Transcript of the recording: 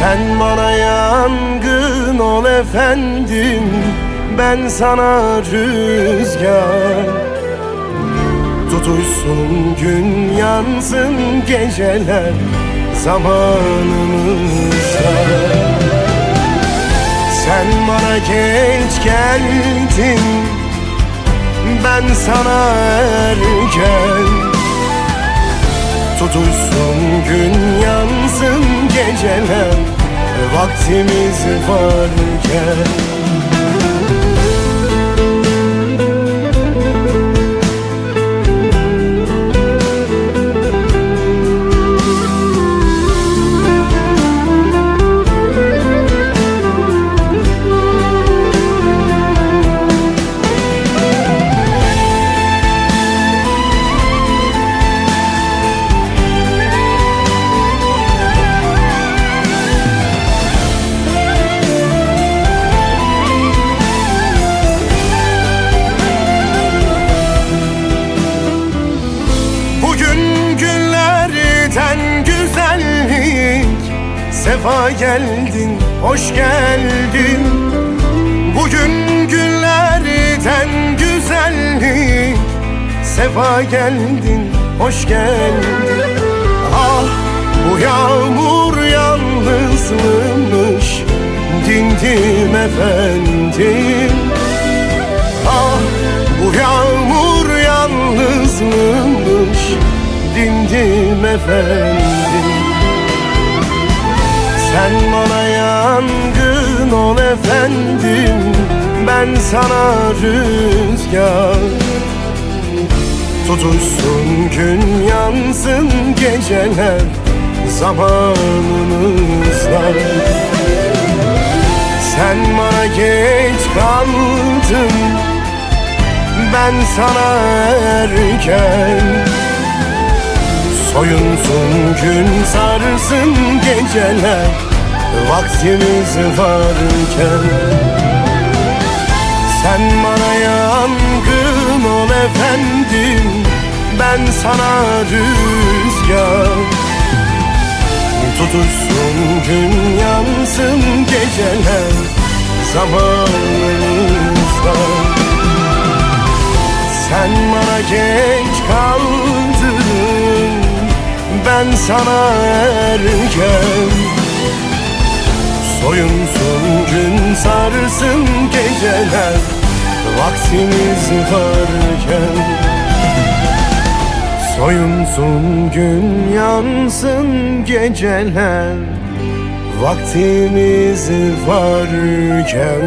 Sen bana yangın ol efendim Ben sana rüzgar. Tutuşsun gün yansın geceler zamanımızda. Sen bana geç geldin Ben sana erken Tutuşsun gün yansın geceler. Vaktimiz varken Sefa geldin, hoş geldin. Bugün günlerden güzellik. Sefa geldin, hoş geldin. Ah bu yağmur yalnızlığmış Dindim efendim. Ah bu yağmur yalnızlığmış Dindim efendim Sen bana yangın ol efendim Ben sana rüzgar. Tutuşsun gün yansın geceler Zamanımızda Sen bana geç kaldın Ben sana erken Soyunsun gün sarsın geceler Vaktimiz varken. Sen bana yangın ol efendim Ben sana rüzgar. Tutuşsun gün yansın geceler Zamanımızda Sen bana geç kaldın Ben sana erken. Soyunsun gün sarsın geceler Vaktimiz varken. Soyunsun gün yansın geceler Vaktimiz varken